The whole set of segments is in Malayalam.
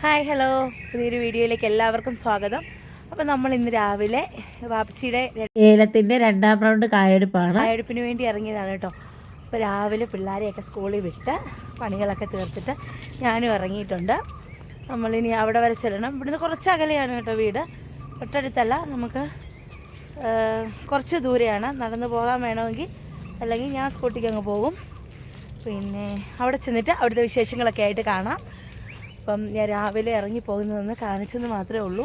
Hi hello. പുതിയൊരു വീഡിയോയിലേക്ക് എല്ലാവർക്കും സ്വാഗതം. അപ്പോൾ നമ്മൾ ഇന്ന് രാവിലെ വാപ്പച്ചിയുടെ ഏലത്തിന്റെ രണ്ടാം റൗണ്ട് കായെടുപ്പാണ്. കായെടുപ്പിന് വേണ്ടി ഇറങ്ങിയതാണ് കേട്ടോ. അപ്പോൾ രാവിലെ പിള്ളേരെയൊക്കെ സ്കൂളിൽ വിട്ട് പണികളൊക്കെ തീർത്തിട്ട് ഞാനും ഇറങ്ങിയിട്ടുണ്ട്. നമ്മളിനി അവിടെ വരെ ചെല്ലണം. ഇവിടുന്ന് കുറച്ച് അകലെയാണ് കേട്ടോ വീട്. തൊട്ടടുത്തല്ല നമുക്ക് കുറച്ച് ദൂരെയാണ്. നടന്നു പോകാൻ വേണമെങ്കിൽ അല്ലെങ്കിൽ ഞാൻ സ്കൂട്ടിക്ക് അങ്ങ് പോകും. പിന്നെ അവിടെ ചെന്നിട്ട് അവിടുത്തെ വിശേഷങ്ങളൊക്കെ ആയിട്ട് കാണാം. അപ്പം ഞാൻ രാവിലെ ഇറങ്ങി പോകുന്നതെന്ന് കാണിച്ചെന്ന് മാത്രമേ ഉള്ളൂ.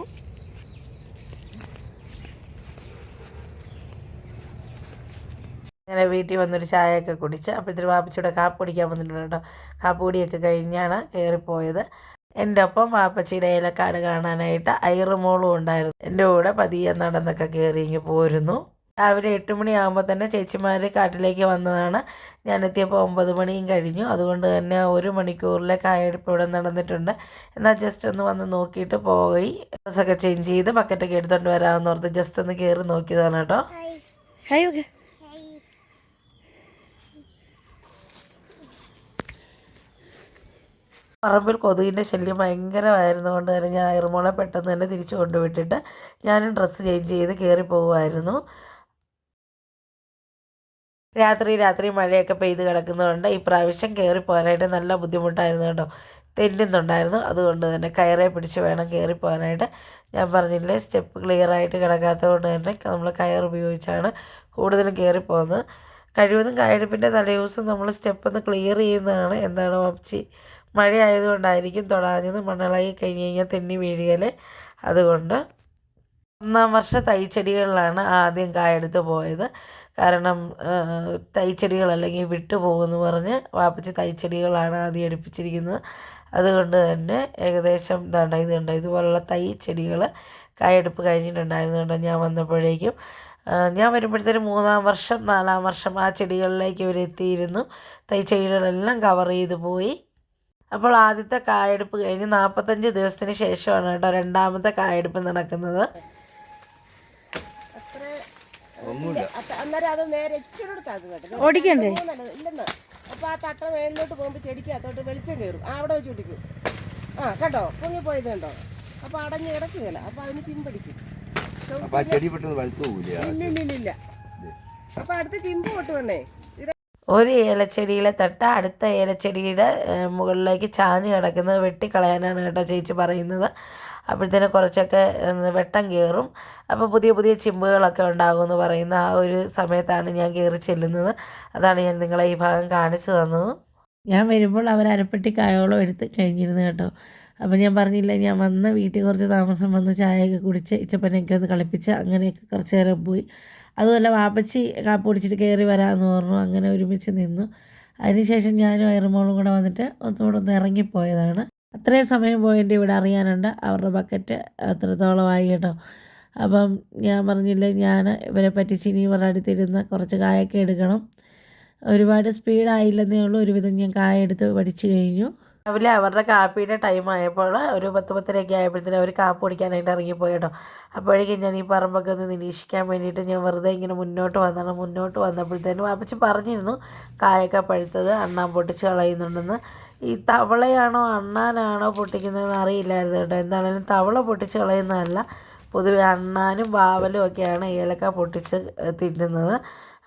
അങ്ങനെ വീട്ടിൽ വന്നൊരു ചായയൊക്കെ കുടിച്ച് അപ്പോഴത്തെ വാപ്പച്ചിയുടെ കാപ്പ് കുടിക്കാൻ വന്നിട്ടുണ്ട് കേട്ടോ. കാപ്പ് കുടിയൊക്കെ കഴിഞ്ഞാണ് കയറിപ്പോയത്. എന്റെ ഒപ്പം വാപ്പച്ചിയുടെ ഏലക്കാട് കാണാനായിട്ട് ഐറുമോളും ഉണ്ടായിരുന്നു. എന്റെ കൂടെ പതിയെ നടന്നൊക്കെ കയറി ഇങ്ങ് പോരുന്നു. രാവിലെ എട്ട് മണിയാകുമ്പോൾ തന്നെ ചേച്ചിമാർ കാട്ടിലേക്ക് വന്നതാണ്. ഞാൻ എത്തിയപ്പോൾ ഒമ്പത് മണിയും കഴിഞ്ഞു. അതുകൊണ്ട് തന്നെ ഒരു മണിക്കൂറിലെ കായെടുപ്പ് ഇവിടെ നടന്നിട്ടുണ്ട്. എന്നാൽ ജസ്റ്റ് ഒന്ന് വന്ന് നോക്കിയിട്ട് പോയി. ഡ്രസ്സൊക്കെ ചേഞ്ച് ചെയ്ത് ബക്കറ്റൊക്കെ എടുത്തുകൊണ്ട് വരാമെന്ന് ഓർത്ത് ജസ്റ്റ് ഒന്ന് കയറി നോക്കിയതാണ് കേട്ടോ. ഹായ് ഓക്കെ പറമ്പിൽ കൊതുകിന്റെ ശല്യം ഭയങ്കരമായിരുന്നു കൊണ്ട് തന്നെ ഞാൻ ഇറുമോളെ പെട്ടെന്ന് തന്നെ തിരിച്ചു കൊണ്ടുവിട്ടിട്ട് ഞാനും ഡ്രസ്സ് ചേഞ്ച് ചെയ്ത് കയറി പോകുമായിരുന്നു രാത്രി രാത്രി മഴയൊക്കെ പെയ്ത് കിടക്കുന്നതുകൊണ്ട് ഈ പ്രാവശ്യം കയറി പോകാനായിട്ട് നല്ല ബുദ്ധിമുട്ടായിരുന്നു കേട്ടോ. തെന്നുന്നുണ്ടായിരുന്നു. അതുകൊണ്ട് തന്നെ കയറെ പിടിച്ച് വേണം കയറി പോകാനായിട്ട്. ഞാൻ പറഞ്ഞില്ലേ സ്റ്റെപ്പ് ക്ലിയർ ആയിട്ട് കിടക്കാത്തത് കൊണ്ട് തന്നെ നമ്മൾ കയർ ഉപയോഗിച്ചാണ് കൂടുതലും കയറി പോകുന്നത്. കഴിവതും കയടുപ്പിന്റെ തലേദിവസം നമ്മൾ സ്റ്റെപ്പ് ഒന്ന് ക്ലിയർ ചെയ്യുന്നതാണ് എന്താണ് പപ്ചി മഴ ആയതുകൊണ്ടായിരിക്കും തൊടാഞ്ഞത് മണ്ണളായി കഴിഞ്ഞ് കഴിഞ്ഞാൽ തെന്നി വീഴുകൽ അതുകൊണ്ട് ഒന്നാം വർഷ തൈച്ചെടികളിലാണ് ആദ്യം കായെടുത്ത് പോയത്. കാരണം തൈച്ചെടികൾ അല്ലെങ്കിൽ വിട്ടു പോകുമെന്ന് പറഞ്ഞ് വാപ്പച്ചി തൈച്ചെടികളാണ് ആദ്യം എടുപ്പിച്ചിരിക്കുന്നത്. അതുകൊണ്ട് തന്നെ ഏകദേശം ഇതാണ്ട ഇത് കണ്ടോ ഇതുപോലുള്ള തൈ ചെടികൾ കായെടുപ്പ് കഴിഞ്ഞിട്ടുണ്ടായിരുന്നു ഞാൻ വന്നപ്പോഴേക്കും. ഞാൻ വരുമ്പോഴത്തേനും മൂന്നാം വർഷം നാലാം വർഷം ആ ചെടികളിലേക്ക് ഇവർ എത്തിയിരുന്നു. തൈ ചെടികളെല്ലാം കവർ ചെയ്ത് പോയി. അപ്പോൾ ആദ്യത്തെ കായെടുപ്പ് കഴിഞ്ഞ് നാൽപ്പത്തഞ്ച് ദിവസത്തിന് ശേഷമാണ് കേട്ടോ രണ്ടാമത്തെ കായെടുപ്പ് നടക്കുന്നത്. അന്നേരം അത് നേരെ ഇച്ചിരി എടുത്താൽ കേട്ടോ ഓടിക്കണ്ടേ? ഇല്ലെന്ന്. അപ്പൊ ആ തട്ട മേളിലോട്ട് പോകുമ്പോൾ ചെടിക്ക് അത്തോട്ട് വെളിച്ചം കയറും ആ, അവിടെ വെച്ച് പിടിക്കും ആ കേട്ടോ പൊങ്ങിപ്പോയത് കണ്ടോ? അപ്പൊ അടഞ്ഞ് കിടക്കുകയല്ല അപ്പൊ അതിന് ചിമ്പടിക്കും ഇല്ല ഇല്ല ഇല്ല അപ്പൊ അടുത്ത് ചിമ്പ് പൊട്ട് വന്നേ. ഒരു ഏലച്ചെടിയിലെ തട്ട അടുത്ത ഏലച്ചെടിയുടെ മുകളിലേക്ക് ചാഞ്ഞ് കിടക്കുന്നത് വെട്ടിക്കളയാനാണ് കേട്ടോ ചേച്ചി പറയുന്നത്. അപ്പോഴത്തേനും കുറച്ചൊക്കെ വെട്ടം കയറും. അപ്പോൾ പുതിയ പുതിയ ചിമ്പുകളൊക്കെ ഉണ്ടാകുമെന്ന് പറയുന്ന ആ ഒരു സമയത്താണ് ഞാൻ കയറി ചെല്ലുന്നത്. അതാണ് ഞാൻ നിങ്ങളെ ഈ ഭാഗം കാണിച്ചു തന്നത്. ഞാൻ വരുമ്പോൾ അവർ അരപ്പെട്ടി കായോളം എടുത്ത് കഴിഞ്ഞിരുന്നു കേട്ടോ. അപ്പോൾ ഞാൻ പറഞ്ഞില്ല ഞാൻ വന്ന് വീട്ടിൽ കുറച്ച് താമസം വന്ന് ചായയൊക്കെ കുടിച്ച് ഇച്ചപ്പനൊക്കെ ഒന്ന് കളിപ്പിച്ച് അങ്ങനെയൊക്കെ കുറച്ച് നേരം പോയി. അതുമല്ല വാപ്പച്ചി കാപ്പ് കുടിച്ചിട്ട് കയറി വരാമെന്ന് പറഞ്ഞു. അങ്ങനെ ഒരുമിച്ച് നിന്നു. അതിനുശേഷം ഞാനും അയർമോളും കൂടെ വന്നിട്ട് ഒന്നുകൂടെ ഒന്ന് ഇറങ്ങിപ്പോയതാണ്. അത്രയും സമയം പോയിട്ട് ഇവിടെ അറിയാനുണ്ട്. അവരുടെ ബക്കറ്റ് അത്രത്തോളമായി കേട്ടോ. അപ്പം ഞാൻ പറഞ്ഞില്ല ഞാൻ ഇവരെ പറ്റി ഇവരുടെ അടുത്തിരുന്ന് കുറച്ച് കായൊക്കെ എടുക്കണം. ഒരുപാട് സ്പീഡായില്ലെന്നേ ഉള്ളൂ. ഒരുവിധം ഞാൻ കായ എടുത്ത് പഠിച്ചു കഴിഞ്ഞു. രാവിലെ അവരുടെ കാപ്പിയുടെ ടൈം ആയപ്പോൾ ഒരു പത്ത് പത്തരയൊക്കെ ആയപ്പോഴത്തേനും അവർ കാപ്പ് കുടിക്കാനായിട്ട് ഇറങ്ങിപ്പോയി കേട്ടോ. അപ്പോഴേക്കും ഞാൻ ഈ പറമ്പൊക്കെ ഒന്ന് നിരീക്ഷിക്കാൻ വേണ്ടിയിട്ട് ഞാൻ വെറുതെ ഇങ്ങനെ മുന്നോട്ട് വന്നാണ് മുന്നോട്ട് വന്നപ്പോഴത്തേനും അപ്പച്ചി പറഞ്ഞിരുന്നു കായൊക്കെ പഴുത്തത് അണ്ണാൻ പൊട്ടിച്ച് കളയുന്നുണ്ടെന്ന്. ഈ തവളയാണോ അണ്ണാനാണോ പൊട്ടിക്കുന്നതെന്ന് അറിയില്ലായിരുന്നു കേട്ടോ. എന്താണെങ്കിലും തവള പൊട്ടിച്ച് കളയുന്നതല്ല. പൊതുവെ അണ്ണാനും വാവലും ഒക്കെയാണ് ഏലക്ക പൊട്ടിച്ച് തിന്നുന്നത്.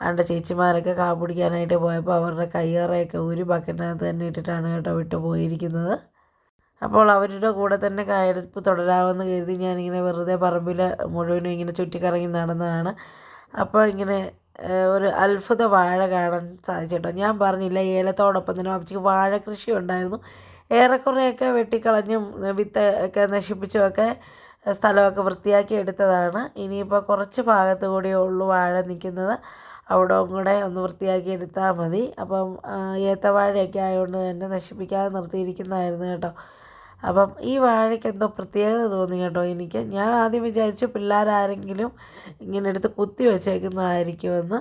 അതുകൊണ്ട് ചേച്ചിമാരൊക്കെ കാ പിടിക്കാനായിട്ട് പോയപ്പോൾ അവരുടെ കയ്യേറയൊക്കെ ഒരു ബക്കറ്റിനകത്ത് തന്നെ ഇട്ടിട്ടാണ് കേട്ടോ വിട്ടു പോയിരിക്കുന്നത്. അപ്പോൾ അവരുടെ കൂടെ തന്നെ കയ്യെടുപ്പ് തുടരാമെന്ന് കരുതി ഞാനിങ്ങനെ വെറുതെ പറമ്പിൽ മുഴുവനും ഇങ്ങനെ ചുറ്റിക്കറങ്ങി നടന്നതാണ്. അപ്പോൾ ഇങ്ങനെ ഒരു അത്ഭുത വാഴ കാണാൻ സാധിച്ചേട്ടോ. ഞാൻ പറഞ്ഞില്ല ഏലത്തോടൊപ്പം തന്നെ അപ്പച്ചിക്ക് വാഴ കൃഷി ഉണ്ടായിരുന്നു ഏറെക്കുറെയൊക്കെ വെട്ടിക്കളഞ്ഞും വിത്ത് ഒക്കെ നശിപ്പിച്ചുമൊക്കെ സ്ഥലമൊക്കെ വൃത്തിയാക്കി എടുത്തതാണ്. ഇനിയിപ്പോൾ കുറച്ച് ഭാഗത്ത് കൂടിയേ ഉള്ളൂ വാഴ നിൽക്കുന്നത്. അവിടെ കൂടെ ഒന്ന് വൃത്തിയാക്കി എടുത്താൽ മതി. അപ്പം ഏത്തവാഴയൊക്കെ ആയതുകൊണ്ട് തന്നെ നശിപ്പിക്കാതെ നിർത്തിയിരിക്കുന്നതായിരുന്നു കേട്ടോ. അപ്പം ഈ വാഴയ്ക്ക് എന്തോ പ്രത്യേകത തോന്നി കേട്ടോ എനിക്ക്. ഞാൻ ആദ്യം വിചാരിച്ചു പിള്ളേരാരെങ്കിലും ഇങ്ങനെ എടുത്ത് കുത്തി വെച്ചേക്കുന്നതായിരിക്കുമെന്ന്.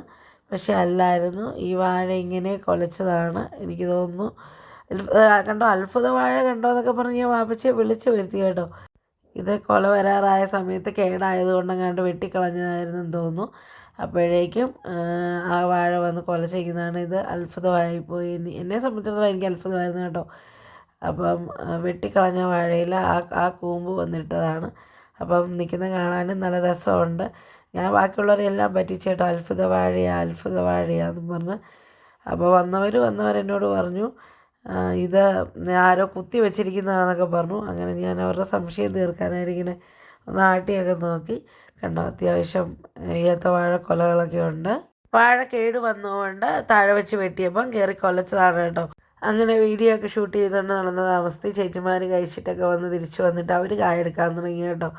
പക്ഷെ അല്ലായിരുന്നു. ഈ വാഴ ഇങ്ങനെ കൊലച്ചതാണ് എനിക്ക് തോന്നുന്നു. കണ്ടോ? അത്ഭുത വാഴ കണ്ടോ എന്നൊക്കെ പറഞ്ഞ് ഞാൻ വാപ്പച്ചിയെ വിളിച്ച് വരുത്തി കേട്ടോ. ഇത് കൊല വരാറായ സമയത്ത് കേടായതുകൊണ്ടെങ്ങാണ്ട് വെട്ടിക്കളഞ്ഞതായിരുന്നെന്ന് തോന്നുന്നു. അപ്പോഴേക്കും ആ, വാഴ വന്ന് കൊല ചെയ്യുന്നതാണ് ഇത്. അത്ഭുതമായിപ്പോയി. പോയി എന്നെ സംബന്ധിച്ചിടത്തോളം എനിക്ക് അത്ഭുതമായിരുന്നു കേട്ടോ. അപ്പം വെട്ടിക്കളഞ്ഞ വാഴയിൽ ആ ആ കൂമ്പ് വന്നിട്ടതാണ്. അപ്പം നിൽക്കുന്ന കാണാനും നല്ല രസമുണ്ട്. ഞാൻ ബാക്കിയുള്ളവരെല്ലാം പറ്റിച്ചേട്ടോ അത്ഭുത വാഴയാ അത്ഭുത വാഴയാന്ന് പറഞ്ഞ്. അപ്പോൾ വന്നവർ വന്നവരെന്നോട് പറഞ്ഞു ഇത് ആരോ കുത്തി വെച്ചിരിക്കുന്നതാണെന്നൊക്കെ പറഞ്ഞു. അങ്ങനെ ഞാൻ അവരുടെ സംശയം തീർക്കാനായിട്ട് ഒന്ന് ആട്ടിയൊക്കെ നോക്കി. കണ്ടോ അത്യാവശ്യം ഏത്ത വാഴ കൊലകളൊക്കെ ഉണ്ട്. വാഴ കേട് വന്നുകൊണ്ട് താഴെ വെച്ച് വെട്ടിയപ്പം കയറി കൊലച്ചതാണ് കേട്ടോ. അങ്ങനെ വീഡിയോ ഒക്കെ ഷൂട്ട് ചെയ്തുകൊണ്ട് നടന്ന താമസത്തിൽ ചേച്ചിമാർ കഴിച്ചിട്ടൊക്കെ വന്ന് തിരിച്ചു വന്നിട്ട് അവർ കായ എടുക്കാൻ തുടങ്ങി കേട്ടോ.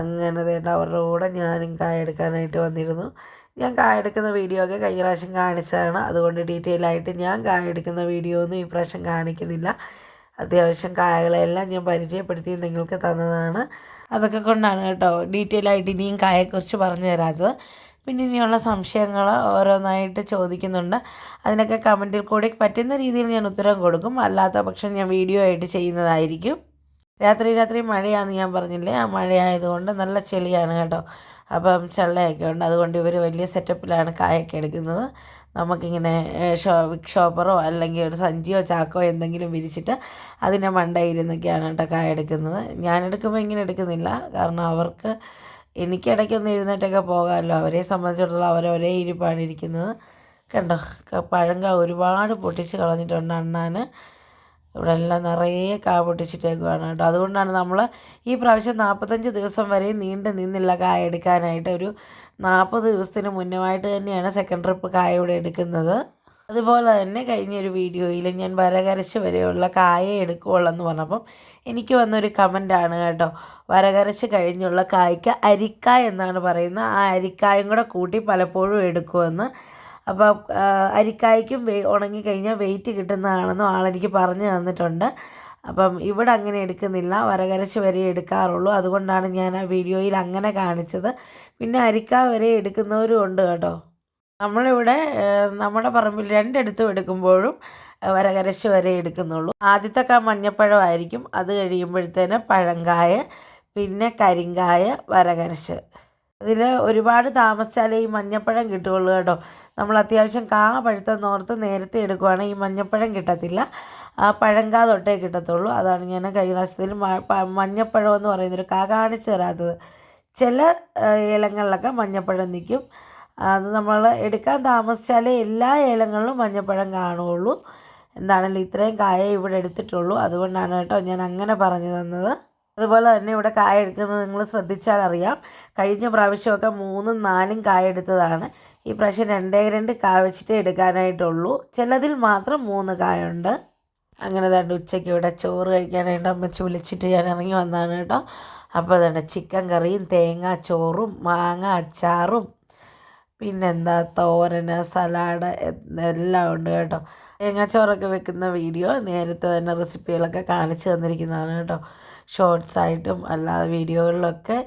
അങ്ങനെ തേണ്ട അവരുടെ കൂടെ ഞാനും കായ എടുക്കാനായിട്ട് വന്നിരുന്നു. ഞാൻ കായ എടുക്കുന്ന വീഡിയോ ഒക്കെ കഴിഞ്ഞ പ്രാവശ്യം കാണിച്ചതാണ്. അതുകൊണ്ട് ഡീറ്റെയിൽ ആയിട്ട് ഞാൻ കായ എടുക്കുന്ന വീഡിയോ ഒന്നും ഈ പ്രാവശ്യം കാണിക്കുന്നില്ല. അത്യാവശ്യം കായകളെല്ലാം ഞാൻ പരിചയപ്പെടുത്തി നിങ്ങൾക്ക് തന്നതാണ്. അതൊക്കെ കൊണ്ടാണ് കേട്ടോ ഡീറ്റെയിൽ ആയിട്ട് ഇനിയും കായയെക്കുറിച്ച് പറഞ്ഞു തരാത്തത്. പിന്നെ ഇനിയുള്ള സംശയങ്ങൾ ഓരോന്നായിട്ട് ചോദിക്കുന്നുണ്ട്. അതിനൊക്കെ കമന്റിൽ കൂടി പറ്റുന്ന രീതിയിൽ ഞാൻ ഉത്തരം കൊടുക്കും. അല്ലാത്ത പക്ഷം ഞാൻ വീഡിയോ ആയിട്ട് ചെയ്യുന്നതായിരിക്കും. രാത്രി രാത്രി മഴയാണെന്ന് ഞാൻ പറഞ്ഞില്ലേ? ആ മഴയായതുകൊണ്ട് നല്ല ചെളിയാണ് കേട്ടോ. അപ്പം ചള്ളയൊക്കെ ഉണ്ട്. അതുകൊണ്ട് ഇവർ വലിയ സെറ്റപ്പിലാണ് കായൊക്കെ എടുക്കുന്നത്. നമുക്കിങ്ങനെ ഷോ ഷോപ്പറോ അല്ലെങ്കിൽ ഒരു സഞ്ചിയോ ചാക്കോ എന്തെങ്കിലും വിരിച്ചിട്ട് അതിനെ മണ്ടയിരുന്നൊക്കെയാണ് കേട്ടോ കായ എടുക്കുന്നത് ഞാൻ എടുക്കുമ്പോൾ ഇങ്ങനെ എടുക്കുന്നില്ല. കാരണം അവർക്ക് എനിക്കിടയ്ക്കൊന്ന് എഴുന്നേറ്റൊക്കെ പോകാമല്ലോ. അവരെ സംബന്ധിച്ചിടത്തോളം അവരൊരേ ഇരിപ്പാണ് ഇരിക്കുന്നത്. കണ്ടോ? പഴങ്ക ഒരുപാട് പൊട്ടിച്ച് കളഞ്ഞിട്ടുണ്ട് അണ്ണാൻ ഇവിടെ എല്ലാം നിറയെ കാ പൊട്ടിച്ചിട്ടേക്കുവാണ് കേട്ടോ. അതുകൊണ്ടാണ് നമ്മൾ ഈ പ്രാവശ്യം നാൽപ്പത്തഞ്ച് ദിവസം വരെ നീണ്ടു നിന്നില്ല കായ എടുക്കാനായിട്ട്. ഒരു നാൽപ്പത് ദിവസത്തിന് മുന്നമായിട്ട് തന്നെയാണ് സെക്കൻഡ് ട്രിപ്പ് കായ ഇവിടെ എടുക്കുന്നത്. അതുപോലെ തന്നെ കഴിഞ്ഞൊരു വീഡിയോയിൽ ഞാൻ വരകരച്ച് വരെയുള്ള കായ എടുക്കുകയുള്ളൂ എന്ന് പറഞ്ഞപ്പം എനിക്ക് വന്നൊരു കമന്റാണ് കേട്ടോ. വരകരച്ച് കഴിഞ്ഞുള്ള കായ്ക്ക് അരിക്കായ എന്നാണ് പറയുന്നത്. ആ അരിക്കായും കൂടെ കൂട്ടി പലപ്പോഴും എടുക്കുമെന്ന് അപ്പോൾ അരിക്കായ്ക്കും വെ ഉണങ്ങിക്കഴിഞ്ഞാൽ വെയിറ്റ് കിട്ടുന്നതാണെന്നും ആളെനിക്ക് പറഞ്ഞു തന്നിട്ടുണ്ട്. അപ്പം ഇവിടെ അങ്ങനെ എടുക്കുന്നില്ല. വരകരച്ച് വരെ എടുക്കാറുള്ളൂ. അതുകൊണ്ടാണ് ഞാൻ ആ വീഡിയോയിൽ അങ്ങനെ കാണിച്ചത്. പിന്നെ അരിക്ക വരെ എടുക്കുന്നവരും ഉണ്ട് കേട്ടോ. നമ്മളിവിടെ നമ്മുടെ പറമ്പിൽ രണ്ടിടത്തും എടുക്കുമ്പോഴും വരകരശ് വരെ എടുക്കുന്നുള്ളൂ. ആദ്യത്തെ മഞ്ഞപ്പഴമായിരിക്കും. അത് കഴിയുമ്പോഴത്തേന് പഴങ്കായ പിന്നെ കരിങ്കായ വരകരശ്. അതിൽ ഒരുപാട് താമസിച്ചാലേ ഈ മഞ്ഞപ്പഴം കിട്ടുകയുള്ളൂ കേട്ടോ. നമ്മൾ അത്യാവശ്യം കാ പഴുത്തെന്ന് ഓർത്ത് നേരത്തെ എടുക്കുവാണെങ്കിൽ ഈ മഞ്ഞപ്പഴം കിട്ടത്തില്ല. ആ പഴങ്കാ തൊട്ടേ കിട്ടത്തുള്ളൂ. അതാണ് ഞാൻ പ്രാവശ്യത്തിൽ മഞ്ഞപ്പഴം എന്ന് പറയുന്നൊരു കാ കാണിച്ചു തരാത്തത്. ചില ഏലങ്ങളിലൊക്കെ മഞ്ഞപ്പഴം നിൽക്കും. അത് നമ്മൾ എടുക്കാൻ താമസിച്ചാലേ എല്ലാ ഏലങ്ങളിലും മഞ്ഞപ്പഴം കാണുകയുള്ളൂ. എന്താണെങ്കിലും ഇത്രയും കായ ഇവിടെ എടുത്തിട്ടുള്ളൂ. അതുകൊണ്ടാണ് കേട്ടോ ഞാൻ അങ്ങനെ പറഞ്ഞു തന്നത്. അതുപോലെ തന്നെ ഇവിടെ കായ എടുക്കുന്നത് നിങ്ങൾ ശ്രദ്ധിച്ചാൽ അറിയാം. കഴിഞ്ഞ പ്രാവശ്യമൊക്കെ മൂന്നും നാലും കായ എടുത്തതാണ്. ഈ പ്രാവശ്യം രണ്ടേ രണ്ട് കായ വെച്ചിട്ട് എടുക്കാനായിട്ടുള്ളൂ. ചിലതിൽ മാത്രം മൂന്ന് കായുണ്ട് അങ്ങനെ തന്നെ ഉച്ചയ്ക്ക് ഇവിടെ ചോറ് കഴിക്കാനായിട്ട് അമ്മച്ചി വിളിച്ചിട്ട് ഞാൻ ഇറങ്ങി വന്നതാണ് കേട്ടോ. അപ്പോൾ തന്നെ ചിക്കൻ കറിയും തേങ്ങാ ചോറും മാങ്ങ അച്ചാറും പിന്നെന്താ തോരന് സലാഡ് എല്ലാം ഉണ്ട് കേട്ടോ. തേങ്ങാച്ചോറൊക്കെ വെക്കുന്ന വീഡിയോ നേരത്തെ തന്നെ റെസിപ്പികളൊക്കെ കാണിച്ചു തന്നിരിക്കുന്നതാണ് കേട്ടോ. ഷോർട്സ് ആയിട്ടും അല്ലാതെ വീഡിയോകളിലൊക്കെ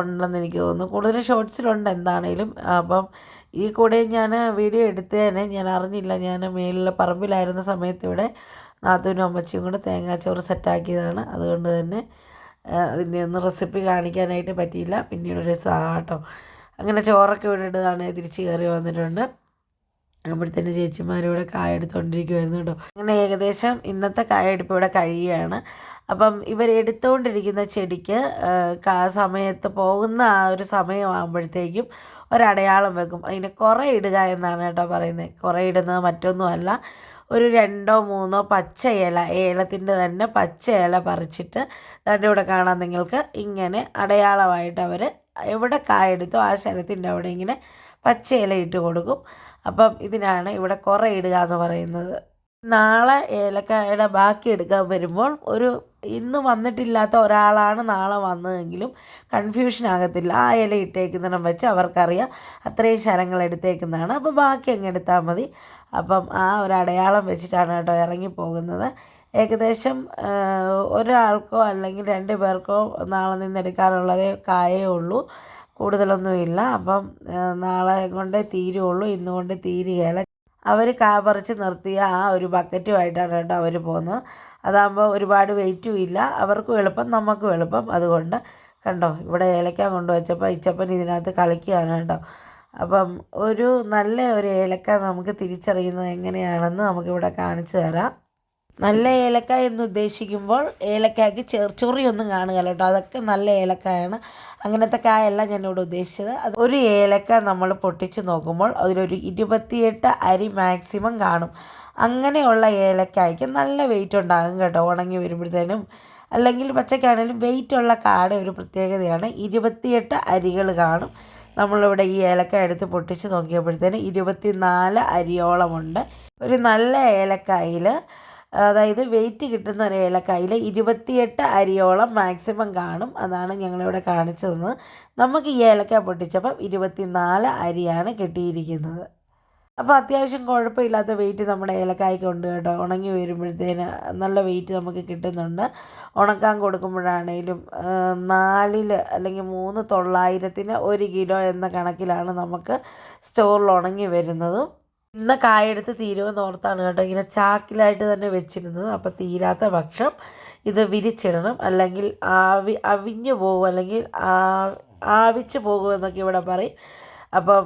ഉണ്ടെന്ന് എനിക്ക് തോന്നുന്നു. കൂടുതലും ഷോർട്സിലുണ്ട് എന്താണേലും. അപ്പം ഈ കൂടെ ഞാൻ വീഡിയോ എടുത്തതിന് ഞാൻ അറിഞ്ഞില്ല. ഞാൻ മേളിലെ പറമ്പിലായിരുന്ന സമയത്ത് ഇവിടെ നാത്തൂനും അമ്മച്ചിയും കൂടെ തേങ്ങാച്ചോറ് സെറ്റാക്കിയതാണ്. അതുകൊണ്ട് തന്നെ അതിന്റെ ഒന്നും റെസിപ്പി കാണിക്കാനായിട്ട് പറ്റിയില്ല. പിന്നീട് ഒരു സാട്ടോ അങ്ങനെ ചോറൊക്കെ ഇവിടെ ഇട്ടതാണ് തിരിച്ച് കയറി വന്നിട്ടുണ്ട്. അപ്പോഴത്തേന് ചേച്ചിമാരിവിടെ കായ എടുത്തുകൊണ്ടിരിക്കുമായിരുന്നു കേട്ടോ. അങ്ങനെ ഏകദേശം ഇന്നത്തെ കായ എടുപ്പ് ഇവിടെ കഴിയുകയാണ്. അപ്പം ഇവർ എടുത്തുകൊണ്ടിരിക്കുന്ന ചെടിക്ക് കാ സമയത്ത് പോകുന്ന ആ ഒരു സമയമാകുമ്പോഴത്തേക്കും ഒരടയാളം വെക്കും. അതിന് കുറേ ഇടുക എന്നാണ് കേട്ടോ പറയുന്നത്. കുറേ ഇടുന്നത് മറ്റൊന്നുമല്ല. ഒരു രണ്ടോ മൂന്നോ പച്ച ഇല ഏലത്തിന്റെ തന്നെ പച്ച ഇല പറിച്ചിട്ട് തണ്ടിവിടെ കാണാൻ കാണാം നിങ്ങൾക്ക്. ഇങ്ങനെ അടയാളമായിട്ട് അവർ എവിടെ കായെടുത്തോ ആ സ്ഥലത്തിന്റെ അവിടെ ഇങ്ങനെ പച്ച ഇല ഇട്ട് കൊടുക്കും. അപ്പം ഇതിനാണ് ഇവിടെ കുറേ ഇടുക എന്ന് പറയുന്നത്. നാളെ ഏലക്കായുടെ ബാക്കി എടുക്കാൻ വരുമ്പോൾ ഒരു ഇന്ന് വന്നിട്ടില്ലാത്ത ഒരാളാണ് നാളെ വന്നതെങ്കിലും കൺഫ്യൂഷൻ ആകത്തില്ല. ആ ഇല ഇട്ടേക്കുന്നിടം വെച്ച് അവർക്കറിയാം അത്രയും ശരങ്ങൾ എടുത്തേക്കുന്നതാണ്. അപ്പോൾ ബാക്കി അങ്ങ് എടുത്താൽ മതി. അപ്പം ആ ഒരു അടയാളം വെച്ചിട്ടാണ് കേട്ടോ ഇറങ്ങി പോകുന്നത് ഏകദേശം ഒരാൾക്കോ അല്ലെങ്കിൽ രണ്ട് പേർക്കോ നാളെ നിന്ന് എടുക്കാനുള്ളതേ കായേ ഉള്ളൂ കൂടുതലൊന്നുമില്ല. അപ്പം നാളെ കൊണ്ടേ തീരുള്ളൂ. ഇന്ന് കൊണ്ട് തീരുകയില്ല അവർ കാ പറിച്ച് നിർത്തിയ ആ ഒരു ബക്കറ്റുമായിട്ടാണ് കേട്ടോ അവർ പോകുന്നത്. അതാകുമ്പോൾ ഒരുപാട് വെയിറ്റും ഇല്ല. അവർക്കും എളുപ്പം നമുക്കും എളുപ്പം. അതുകൊണ്ട് കണ്ടോ ഇവിടെ ഏലക്ക കൊണ്ടുവച്ചപ്പോൾ ഇച്ചപ്പൻ ഇതിനകത്ത് കളിക്കുകയാണ് കേട്ടോ. അപ്പം ഒരു നല്ല ഒരു ഏലക്ക നമുക്ക് തിരിച്ചറിയുന്നത് എങ്ങനെയാണെന്ന് നമുക്കിവിടെ കാണിച്ചു തരാം. നല്ല ഏലക്ക എന്ന് ഉദ്ദേശിക്കുമ്പോൾ ഏലക്കായ്ക്ക് ചെറുചൊറിയൊന്നും കാണുക കേട്ടോ. അതൊക്കെ നല്ല ഏലക്കായാണ്. അങ്ങനത്തെ കായല്ല ഞാനിവിടെ ഉദ്ദേശിച്ചത്. അത് ഒരു ഏലക്ക നമ്മൾ പൊട്ടിച്ച് നോക്കുമ്പോൾ അതിലൊരു ഇരുപത്തിയെട്ട് അരി മാക്സിമം കാണും. അങ്ങനെയുള്ള ഏലക്കായ്ക്ക് നല്ല വെയിറ്റ് ഉണ്ടാകും കേട്ടോ ഉണങ്ങി വരുമ്പോഴത്തേനും. അല്ലെങ്കിൽ പച്ചക്കാണെങ്കിലും വെയിറ്റുള്ള കാട് ഒരു പ്രത്യേകതയാണ്. ഇരുപത്തിയെട്ട് അരികൾ കാണും. നമ്മളിവിടെ ഈ ഏലക്ക എടുത്ത് പൊട്ടിച്ച് നോക്കിയപ്പോഴത്തേന് ഇരുപത്തി നാല് അരിയോളമുണ്ട്. ഒരു നല്ല ഏലക്കായിൽ അതായത് വെയിറ്റ് കിട്ടുന്ന ഒരു ഏലക്കായിൽ ഇരുപത്തിയെട്ട് അരിയോളം മാക്സിമം കാണും. അതാണ് ഞങ്ങളിവിടെ കാണിച്ചു തന്നത് നമുക്ക് ഈ ഏലക്ക പൊട്ടിച്ചപ്പം ഇരുപത്തിനാല് അരിയാണ് കിട്ടിയിരിക്കുന്നത്. അപ്പോൾ അത്യാവശ്യം കുഴപ്പമില്ലാത്ത വെയിറ്റ് നമ്മുടെ ഏലക്കായ്ക്ക് ഉണ്ട് കേട്ടോ. ഉണങ്ങി വരുമ്പോഴത്തേന് നല്ല വെയിറ്റ് നമുക്ക് കിട്ടുന്നുണ്ട്. ഉണക്കാൻ കൊടുക്കുമ്പോഴാണേലും നാലിൽ അല്ലെങ്കിൽ മൂന്ന് തൊള്ളായിരത്തിന് ഒരു കിലോ എന്ന കണക്കിലാണ് നമുക്ക് സ്റ്റോറിൽ ഉണങ്ങി വരുന്നതും. ഇന്ന് കായെടുത്ത് തീരുമെന്ന് ഓർത്താണ് കേട്ടോ. ഇങ്ങനെ ചാക്കിലായിട്ട് തന്നെ വെച്ചിരുന്നത്. അപ്പോൾ തീരാത്ത പക്ഷം ഇത് വിരിച്ചിടണം. അല്ലെങ്കിൽ ആവി അവിഞ്ഞു പോകും. അല്ലെങ്കിൽ ആവിച്ച് പോകും എന്നൊക്കെ ഇവിടെ പറയും. അപ്പം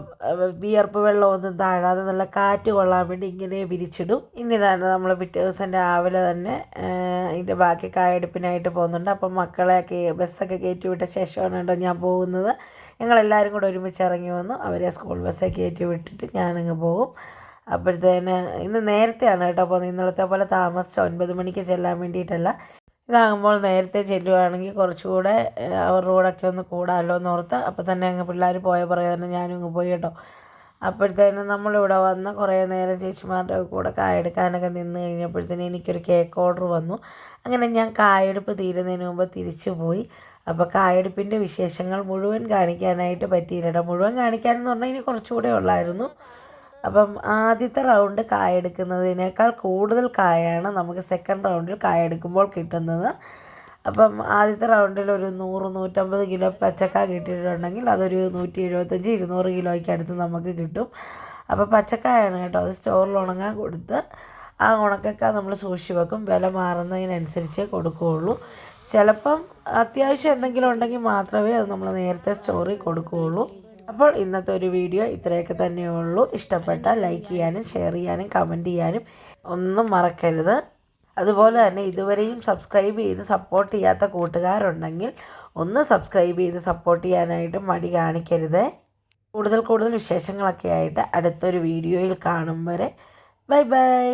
വിയർപ്പ് വെള്ളമൊന്നും താഴാതെ നല്ല കാറ്റ് കൊള്ളാൻ വേണ്ടി ഇങ്ങനെ വിരിച്ചിടും. ഇനി തന്നെ നമ്മൾ പിറ്റേ ദിവസം രാവിലെ തന്നെ അതിന്റെ ബാക്കി കായെടുപ്പിനായിട്ട് പോകുന്നുണ്ട്. അപ്പം മക്കളെയൊക്കെ ബസ്സൊക്കെ കയറ്റി വിട്ട ശേഷമാണ് കേട്ടോ ഞാൻ പോകുന്നത്. ഞങ്ങളെല്ലാവരും കൂടെ ഒരുമിച്ച് ഇറങ്ങി വന്നു. അവരെ സ്കൂൾ ബസ്സൊക്കെ കയറ്റി വിട്ടിട്ട് ഞാനങ്ങ് പോകും. അപ്പോഴത്തേന് ഇന്ന് നേരത്തെയാണ് കേട്ടോ പോകുന്നത്. ഇന്നലത്തെ പോലെ താമസിച്ച് ഒൻപത് മണിക്ക് ചെല്ലാൻ വേണ്ടിയിട്ടല്ല. ഇതാകുമ്പോൾ നേരത്തെ ചെല്ലുവാണെങ്കിൽ കുറച്ചുകൂടെ അവർ കൂടെയൊക്കെ ഒന്ന് കൂടാമല്ലോ എന്ന് ഓർത്ത് അപ്പോൾ തന്നെ അങ്ങ് പിള്ളേർ പോയ പുറകെ തന്നെ ഞാനും ഇങ്ങ് പോയി കേട്ടോ. അപ്പോഴത്തേനും നമ്മളിവിടെ വന്ന് കുറേ നേരം ചേച്ചിമാരുടെ കൂടെ കായെടുക്കാനൊക്കെ നിന്ന് കഴിഞ്ഞപ്പോഴത്തേനും എനിക്കൊരു കേക്ക് ഓർഡർ വന്നു. അങ്ങനെ ഞാൻ കായെടുപ്പ് തീരുന്നതിന് മുമ്പ് തിരിച്ചു പോയി. അപ്പോൾ കായെടുപ്പിന്റെ വിശേഷങ്ങൾ മുഴുവൻ കാണിക്കാനായിട്ട് പറ്റിയില്ല മുഴുവൻ കാണിക്കാനെന്ന് പറഞ്ഞാൽ ഇനി കുറച്ചുകൂടെ ഉള്ളായിരുന്നു. അപ്പം ആദ്യത്തെ റൗണ്ട് കായ എടുക്കുന്നതിനേക്കാൾ കൂടുതൽ കായാണ് നമുക്ക് സെക്കൻഡ് റൗണ്ടിൽ കായ എടുക്കുമ്പോൾ കിട്ടുന്നത്. അപ്പം ആദ്യത്തെ റൗണ്ടിൽ ഒരു നൂറ് നൂറ്റമ്പത് കിലോ പച്ചക്ക കിട്ടിയിട്ടുണ്ടെങ്കിൽ അതൊരു നൂറ്റി എഴുപത്തഞ്ച് ഇരുന്നൂറ് കിലോയ്ക്ക് അടുത്ത് നമുക്ക് കിട്ടും. അപ്പോൾ പച്ചക്കായാണ് കേട്ടോ അത് സ്റ്റോറിൽ ഉണങ്ങാൻ കൊടുത്ത് ആ ഉണക്കക്ക നമ്മൾ സൂക്ഷിച്ച് വെക്കും. വില മാറുന്നതിനനുസരിച്ചേ കൊടുക്കുകയുള്ളൂ. ചിലപ്പം അത്യാവശ്യം എന്തെങ്കിലും ഉണ്ടെങ്കിൽ മാത്രമേ അത് നമ്മൾ നേരത്തെ സ്റ്റോറിൽ കൊടുക്കുകയുള്ളൂ. അപ്പോൾ ഇന്നത്തെ ഒരു വീഡിയോ ഇത്രയൊക്കെ തന്നെയുള്ളൂ. ഇഷ്ടപ്പെട്ടാൽ ലൈക്ക് ചെയ്യാനും ഷെയർ ചെയ്യാനും കമന്റ് ചെയ്യാനും ഒന്നും മറക്കരുത്. അതുപോലെ തന്നെ ഇതുവരെയും സബ്സ്ക്രൈബ് ചെയ്ത് സപ്പോർട്ട് ചെയ്യാത്ത കൂട്ടുകാരുണ്ടെങ്കിൽ ഒന്ന് സബ്സ്ക്രൈബ് ചെയ്ത് സപ്പോർട്ട് ചെയ്യാനായിട്ട് മടി കാണിക്കരുത്. കൂടുതൽ കൂടുതൽ വിശേഷങ്ങളൊക്കെ ആയിട്ട് അടുത്തൊരു വീഡിയോയിൽ കാണും വരെ. Bye bye